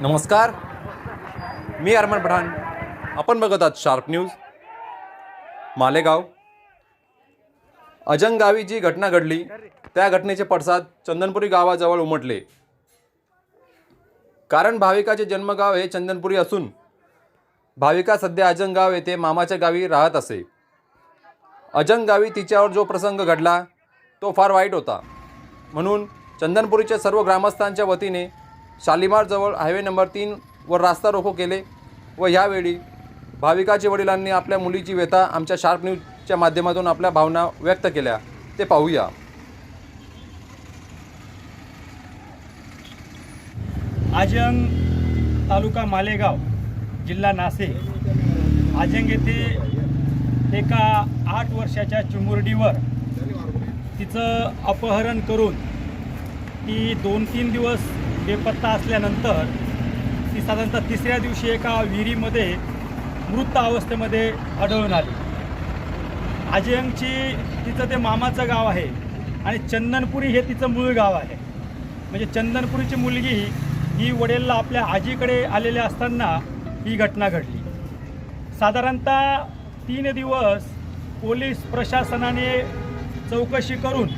नमस्कार. मी अरमान पठाण. आपण बघत आहात शार्प न्यूज. मालेगाव. अजंगावी जी घटना घडली त्या घटनेचे पडसाद चंदनपुरी गावाजवळ उमटले. कारण भाविकाचे जन्मगाव हे चंदनपुरी असून भाविका सध्या अजंगाव येथे मामाच्या गावी राहत असे. अजंगावी तिच्यावर जो प्रसंग घडला तो फार वाईट होता. म्हणून चंदनपुरीच्या सर्व ग्रामस्थांच्या वतीने शालिमारजवळ हायवे नंबर तीन व रास्ता रोको केले व यावेळी भाविकाच्या वडिलांनी आपल्या मुलीची व्यथा आमच्या शार्प न्यूजच्या माध्यमातून आपल्या भावना व्यक्त केल्या. ते पाहूया. आजंग तालुका मालेगाव जिल्हा नाशिक. आजंग येथे एका आठ वर्षाच्या चिमुरडीवर तिचं अपहरण करून ती दोन तीन दिवस बेपत्ता असल्यानंतर ती साधारणतः तिसऱ्या दिवशी एका विहिरीमध्ये मृत अवस्थेमध्ये आढळून आली. आजयंगची तिचं ते मामाचं गाव आहे आणि चंदनपुरी हे तिचं मूळ गाव आहे. म्हणजे चंदनपुरीची मुलगी ही वडीलला आपल्या आजीकडे आलेल्या असताना ही घटना घडली. साधारणतः तीन दिवस पोलीस प्रशासनाने चौकशी करून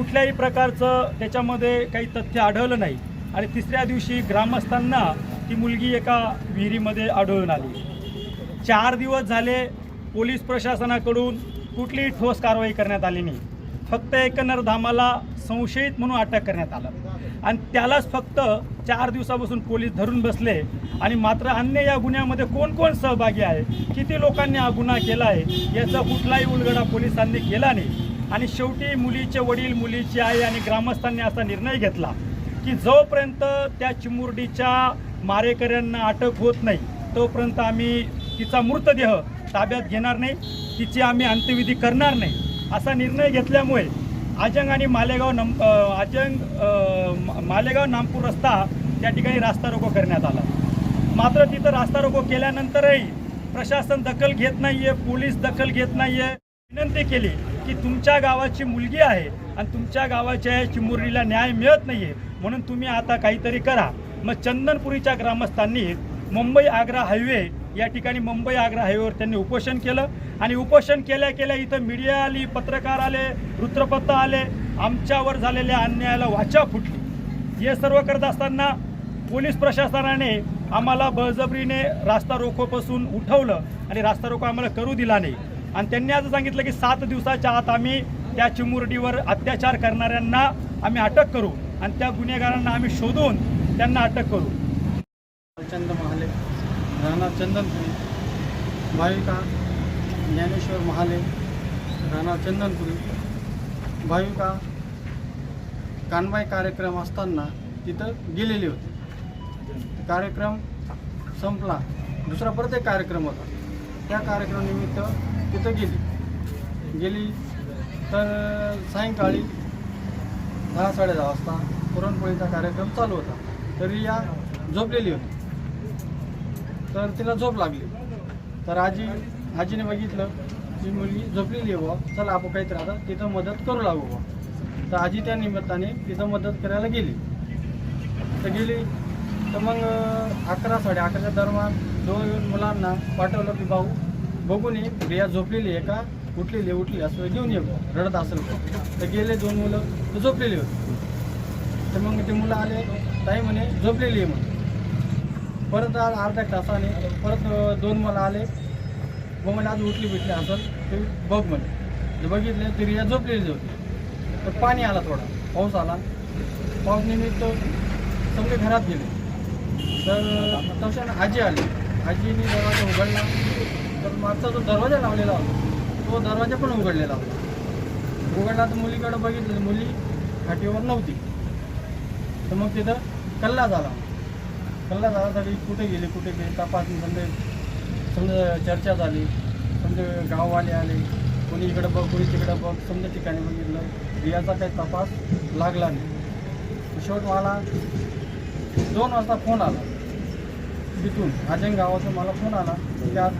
कुठल्याही प्रकारचं त्याच्यामध्ये काही तथ्य आढळलं नाही. आणि तिसऱ्या दिवशी ग्रामस्थांना ती मुलगी एका विहिरीमध्ये आढळून आली. चार दिवस झाले पोलीस प्रशासनाकडून कुठलीही ठोस कारवाई करण्यात आली नाही. फक्त एकंदर धामाला संशयित म्हणून अटक करण्यात आलं. आणि त्यालाच फक्त चार दिवसापासून पोलीस धरून बसले. आणि मात्र अन्य या गुन्ह्यामध्ये कोण कोण सहभागी आहे? किती लोकांनी हा गुन्हा केला आहे याचा कुठलाही उलगडा पोलिसांनी केला नाही. आणि शेवटी मुलीचे वडील मुलीची आई आणि ग्रामस्थांनी असा निर्णय घेतला की जोपर्यंत त्या चिमुरडीच्या मारेकऱ्यांना अटक होत नाही तोपर्यंत आम्ही तिचा मृतदेह ताब्यात घेणार नाही तिची आम्ही अंत्यविधी करणार नाही असा निर्णय घेतल्यामुळे आजंग आणि मालेगाव नम अजंग आजंग मालेगाव नामपूर रस्ता त्या ठिकाणी रास्ता रोको करण्यात आला. मात्र तिथं रास्ता रोको केल्यानंतरही प्रशासन दखल घेत नाही आहे पोलीस दखल घेत नाही आहे विनंती केली की तुमच्या गावाची मुलगी आहे आणि तुमच्या गावाच्या या चिमुरडीला न्याय मिळत नाही आहे म्हणून तुम्ही आता काहीतरी करा. मग चंदनपुरीच्या ग्रामस्थांनी मुंबई आग्रा हायवे या ठिकाणी मुंबई आग्रा हायवेवर त्यांनी उपोषण केलं आणि उपोषण केल्या केल्या इथं मीडिया आली पत्रकार आले वृत्तपत्र आले आमच्यावर झालेल्या अन्यायाला वाचा फुटली. हे सर्व करत असताना पोलीस प्रशासनाने आम्हाला बळजबरीने रास्ता रोखोपासून उठवलं आणि रास्ता रोको आम्हाला करू दिला नाही. आणि त्यांनी आज सांगितलं की सात दिवसाच्या आत आम्ही त्या चिमुरडीवर अत्याचार करणाऱ्यांना आम्ही अटक करू आणि त्या गुन्हेगारांना आम्ही शोधून त्यांना अटक करू. चंद महाले राहणार चंदनपुरी भाविका ज्ञानेश्वर महाले राहणार चंदनपुरी भाविका कानबाई कार्यक्रम असताना तिथं गेलेली होती. कार्यक्रम संपला. दुसरा परत एक कार्यक्रम होता. त्या कार्यक्रमानिमित्त तिथं गेली. गेली तर सायंकाळी दहा साडे दहा वाजता पुरणपोळीचा कार्यक्रम चालू होता. तरी या झोपलेली होती. तर तिला झोप लागली. तर आजी आजीने बघितलं ती मुलगी झोपलेली आहे बुवा. चला आपण काहीतरी आता तिथं मदत करू लागू बुवा. तर आजी त्या निमित्ताने तिथं मदत करायला गेली. तर गेली. तर मग अकरा साडे अकराच्या दरम्यान दोन मुलांना पाठवलं की भाऊ बघून ये रिया झोपलेली आहे का? उठलेली उठली असं घेऊन ये रडत असेल तर गेले दोन मुलं तर झोपलेली होती. तर मग ते मुलं आले ताई म्हणे झोपलेली आहे म्हणे. परत अर्धा अर्ध्या तासाने परत दोन मुलं आले. मग म्हणे आज उठली बिटली असेल ते बघ म्हणे. जे बघितले ते रिया झोपलेली होती. तर पाणी आला थोडा पाऊस आला. पाऊस निमित्त सगळे घरात गेले. तर तशाने आजी आली. आजीने दरवाजा उघडला. तर मागचा जो दरवाजा लावलेला होता तो दरवाजा पण उघडलेला होता. उघडला तर मुलीकडे बघितलं मुली खाटीवर नव्हती. तर मग तिथं कल्ला झाला. कल्ला झाल्यासाठी कुठे गेले कुठे गेले तपास समजा समजा चर्चा झाली. समजा गाववाले आले. कोणी इकडं बघ कोणी तिकडं बघ समजा ठिकाणी बघितलं. रियाचा काही तपास लागला नाही. शेवट मला दोन वाजता फोन आला. तिथून आजंग गावाचा मला फोन आला की आज